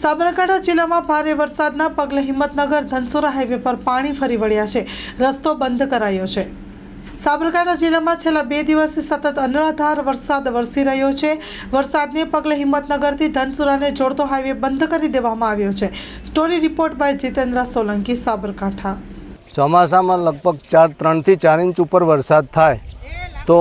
સાબરકાંઠા જિલ્લામાં ભારે વરસાદના પગલે હિંમતનગર ધનસુરા હાઈવે પર પાણી ફરી વળ્યા છે. રસ્તો બંધ કરાયો છે. સાબરકાંઠા જિલ્લામાં છેલ્લા બે દિવસથી સતત અનરાધાર વરસાદ વરસી રહ્યો છે. વરસાદને પગલે હિંમતનગરથી ધનસુરાને જોડતો હાઈવે બંધ કરી દેવામાં આવ્યો છે. Story report by Jitendra Solanki, Sabarkantha. ચોમાસામાં લગભગ ચાર, ત્રણથી ચાર ઇંચ ઉપર વરસાદ થાય તો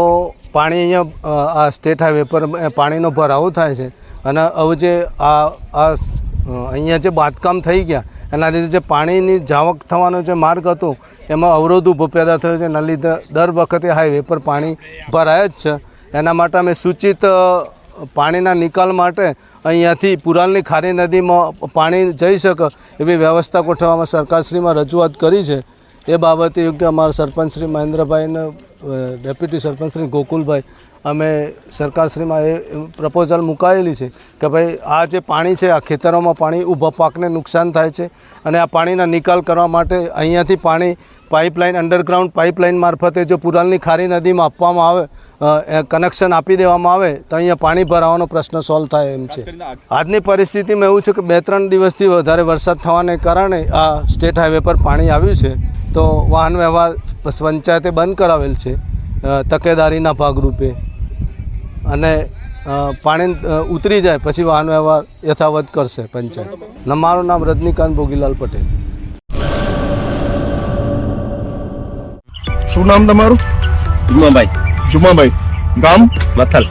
પાણી અહીંયા આ સ્ટેટ હાઈવે પર પાણીનો ભરાવો થાય છે. અને હવે જે આ અહીંયા જે બાંધકામ થઈ ગયા, એના લીધે જે પાણીની જાવક થવાનો જે માર્ગ હતો, એમાં અવરોધ ઊભો પેદા થયો છે. એના લીધે દર વખતે હાઈવે પર પાણી ભરાય જ છે. એના માટે અમે સૂચિત પાણીના નિકાલ માટે અહીંયાથી પુરાલની ખારી નદીમાં પાણી જઈ શકે એવી વ્યવસ્થા ગોઠવવામાં સરકારશ્રીમાં રજૂઆત કરી છે. એ બાબતે યોગ્ય અમારા સરપંચ શ્રી મહેન્દ્રભાઈને ડેપ્યુટી સરપંચ શ્રી ગોકુલભાઈ અમે સરકારશ્રીમાં એ પ્રપોઝલ મુકાયેલી છે કે ભાઈ આ જે પાણી છે આ ખેતરોમાં પાણી ઊભા પાકને નુકસાન થાય છે અને આ પાણીના નિકાલ કરવા માટે અહીંયાથી પાણી પાઇપલાઇન અંડરગ્રાઉન્ડ પાઇપલાઇન મારફતે જો પુરાલની ખારી નદીમાં આપવામાં આવે એ કનેક્શન આપી દેવામાં આવે તો અહીંયા પાણી ભરાવાનો પ્રશ્ન સોલ્વ થાય એમ છે. આજની પરિસ્થિતિમાં એવું છે કે બે ત્રણ દિવસથી વધારે વરસાદ થવાને કારણે આ સ્ટેટ હાઈવે પર પાણી આવ્યું છે. તો વાહન વ્યવહાર પંચાયતે બંધ કરાવેલ છે તકેદારીના ભાગરૂપે. અને પાણી ઉતરી જાય પછી વાહન વ્યવહાર યથાવત કરશે પંચાયત. મારું નામ રજનીકાંત ભોગીલાલ પટેલ. શું નામ તમારું? જુમાભાઈ. જુમાભાઈ. ગામ? મથલ.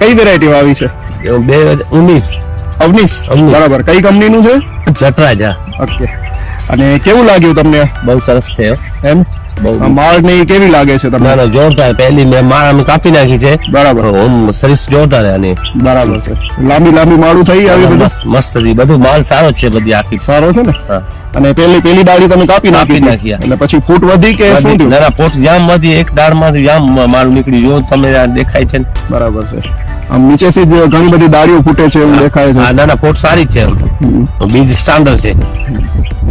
કઈ વેરાયટી આવી છે? બે ઉન્નીસ. અવનીશ. અવનીશ. બરાબર. કઈ કંપનીનું છે? જટરાજા. ઓકે. અને કેવું લાગ્યું તમને? બહુ સરસ છે એમ? બહુ માળ ને કેવી લાગે છે તમને? ના જોરદાર. પહેલી મેં માળ અમે કાપી નાખી છે. બરાબર. ઓમ જોરદાર બરાબર છે. લાંબી લાંબી માળું થઈ આવી બધું? મસ્ત મસ્ત બધું માલ સારો છે બધી આખી. સારો છે ને? અને પેલી પેલી ડાળી તમે કાપી નાખી. નાખી, એટલે પછી ફૂટ વધી કે શું થયું? ના જામમાંથી એક દાળમાંથી જામ માલ નીકળી જો તમે આ દેખાય છે. બરાબર છે. આમ નીચેથી જ ઘણી બધી ડાળીઓ ફૂટે છે એવું દેખાય છે. ના ના પોટ સારી જ છે. બીજ સ્ટાન્ડર્ડ છે.